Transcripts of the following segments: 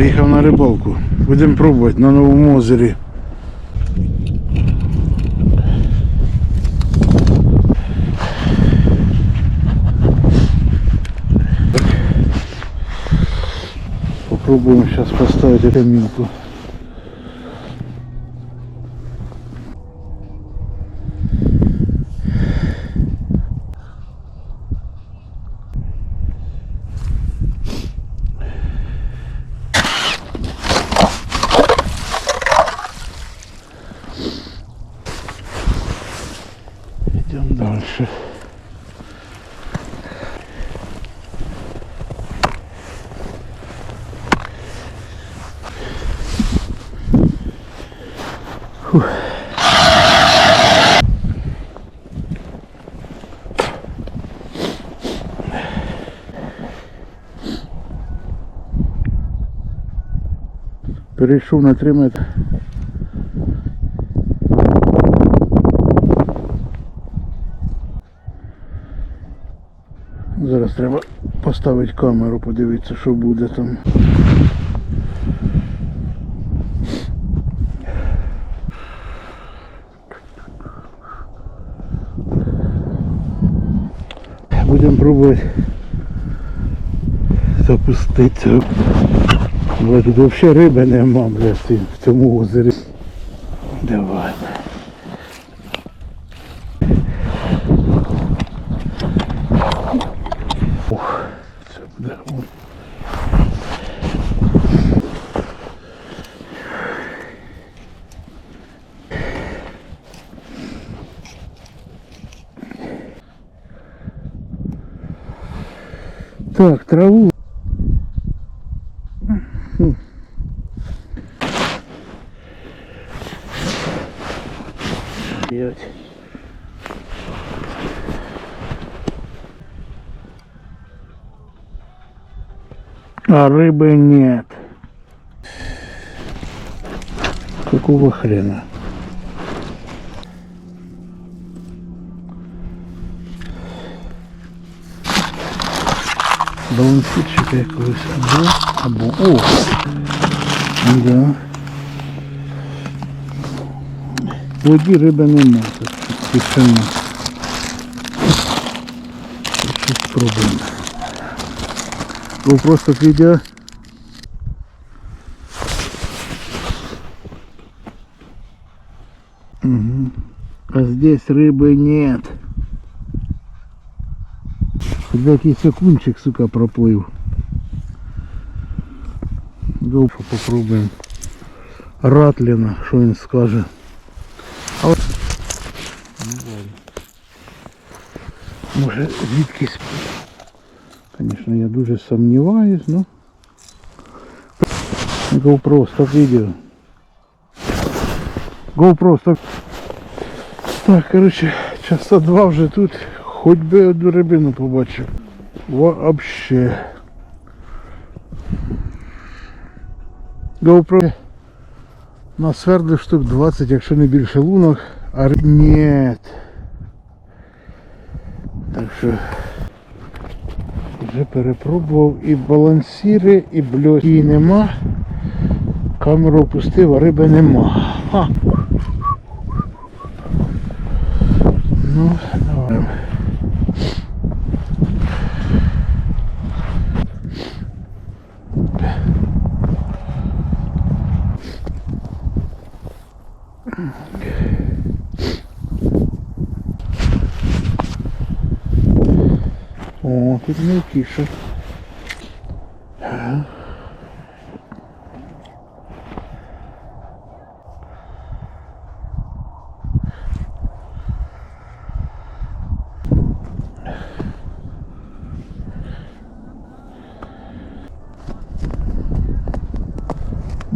Приїхав на рибалку. Будемо пробувати на новому озері. Попробуем сейчас поставить каминку. Идем дальше. Перейшов на 3 метри. Зараз треба поставити камеру, подивитися, що буде там. Будемо пробувати запустити. Але тут взагалі риби нема, блядь, в цьому озері. Давай. Так, траву. Пять. А рыбы нет. Какого хрена? Балансирчика якогось або, або, о, да. В воді риби нема, тут тишина. Щось спробуємо. Бо просто відео. Угу. А здесь рыбы нет. Когда якийсь окунчик, сука, проплив. Довго попробуємо. Ратліна, що він скаже. А от... Ну, ладно. Може звідкись. Звісно, я дуже сумніваюсь, ну. GoPro, стоп відео. GoPro, стоп. Так, коротше, часа два вже тут. Хоч би одну рибину побачив. Вообще. GoPro насвердив штук 20, якщо не більше лунок. А. Нет. Так що вже перепробував і балансіри, і бльоки і нема. Камеру опустив, а риби нема. Ха. Ну, давай. О, тут мелкіше.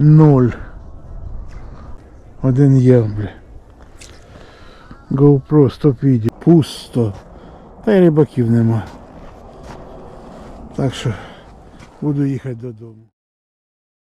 Ноль. Один є, бля. GoPro 100 відео. Пусто. Та й рибаків нема. Так що буду їхати додому.